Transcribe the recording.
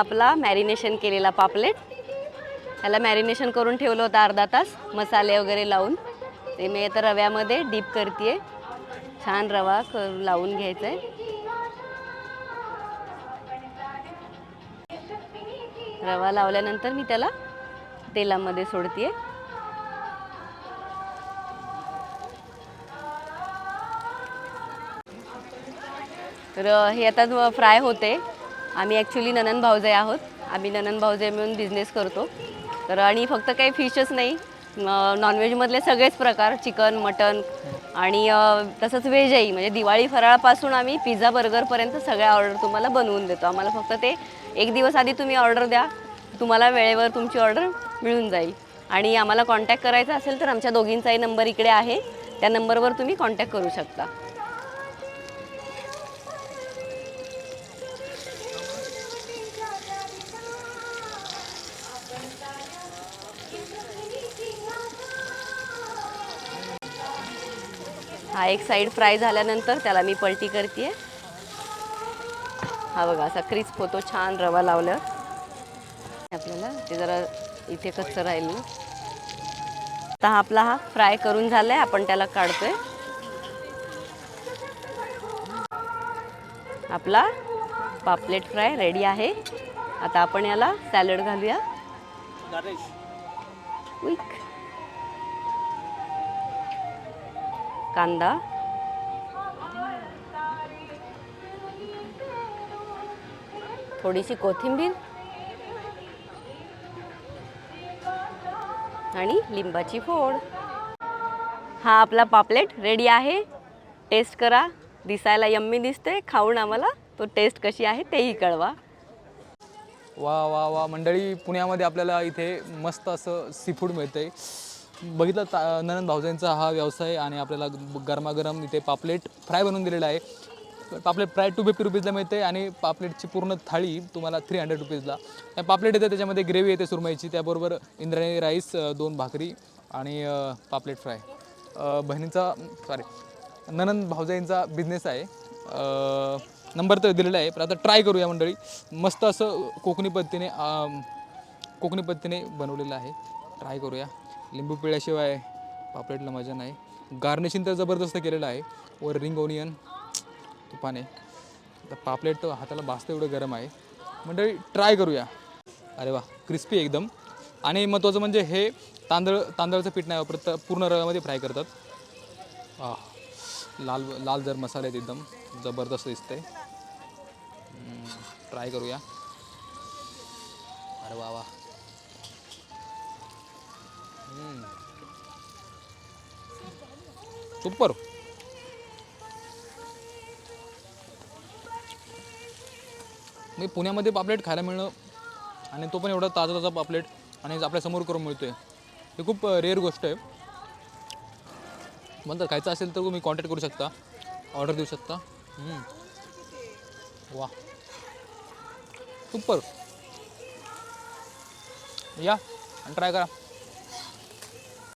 आपला मॅरिनेशन केलेला पापलेट. त्याला मॅरिनेशन करून ठेवलं होतं अर्धा तास मसाले वगैरे लावून. ते मी आता रव्यामध्ये डीप करते छान रवा क लावून घ्यायचा आहे रवा लावल्यानंतर मी त्याला तेलामध्ये सोडते तर हे आता फ्राय होते आम्ही ॲक्च्युली ननन भाऊजे आहोत. आम्ही ननन भाऊजे मिळून बिझनेस करतो. तर आणि फक्त काही फिशच नाही. नॉनव्हेजमधले सगळेच प्रकार चिकन मटन आणि तसंच व्हेजही म्हणजे दिवाळी फराळापासून आम्ही पिझ्झा बर्गरपर्यंत सगळ्या ऑर्डर तुम्हाला बनवून देतो. आम्हाला फक्त ते एक दिवस आधी तुम्ही ऑर्डर द्या. तुम्हाला वेळेवर तुमची ऑर्डर मिळून जाईल. आणि आम्हाला कॉन्टॅक्ट करायचा असेल तर आमच्या दोघींचाही नंबर इकडे आहे. त्या नंबरवर तुम्ही कॉन्टॅक्ट करू शकता. हा एक साईड फ्राय झाल्यानंतर त्याला मी पलटी करते हा बघा असा क्रिस्प होतो छान रवा लावलं आपल्याला ते जरा इथे कच्चं राहिलं. आता हा आपला हा फ्राय करून झालाय आपण त्याला काढतोय. आपला पापलेट फ्राय रेडी आहे. आता आपण याला सॅलड घालूया. उईक. कांदा. थोडीशी कोथिंबीर. आणि लिंबाची फोड. हा आपला पापलेट रेडी आहे. टेस्ट करा. दिसायला यम्मी दिसते. खाऊन आम्हाला. तो टेस्ट कशी आहे तेही कळवा. वा वा वा. मंडळी पुण्यामध्ये आपल्याला इथे मस्त असं सी फूड मिळतंय. बघितलं ता ननंद भाऊजांचा हा व्यवसाय आणि आपल्याला गरमागरम इथे पापलेट फ्राय बनवून दिलेला आहे. पापलेट फ्राय टू फिफ्टी रुपीजला मिळते आणि पापलेटची पूर्ण थाळी तुम्हाला थ्री हंड्रेड रुपीजला. त्या पापलेट येते त्याच्यामध्ये ग्रेव्ही येते सुरमईची त्याबरोबर इंद्रायणी राईस दोन भाकरी आणि पापलेट फ्राय. बहिणीचा सॉरी ननंद भाऊजाईंचा बिझनेस आहे. नंबर तर दिलेला आहे पण आता ट्राय करूया मंडळी. मस्त असं कोकणी पद्धतीने कोकणी पद्धतीने बनवलेलं आहे. ट्राय करूया. लिंबू पिळ्याशिवाय पापलेटला मजा नाही. गार्निशिंग तर जबरदस्त केलेलं आहे. वर रिंग ओनियन तुपाने. आता पापलेट तर हाताला भाजतं एवढं गरम आहे. मंडळी ट्राय करूया. अरे वा क्रिस्पी एकदम. आणि महत्त्वाचं म्हणजे हे तांदळ तांदळाचं पीठ नाही वापरत पूर्ण रव्यामध्ये फ्राय करतात. आह, लाल लाल जर मसाले आहेत एकदम जबरदस्त दिसते ट्राय करूया. अरे वा वा. सुपर. मी पुण्यामध्ये पापलेट खायला मिळणं आणि तो पण एवढा ताजा ताजा पापलेट आणि आपल्यासमोर करून मिळतो आहे हे खूप रेअर गोष्ट आहे. म्हणतात खायचं असेल तर तुम्ही कॉन्टॅक्ट करू शकता. ऑर्डर देऊ शकता. वा. सुपर. या. आणि ट्राय करा.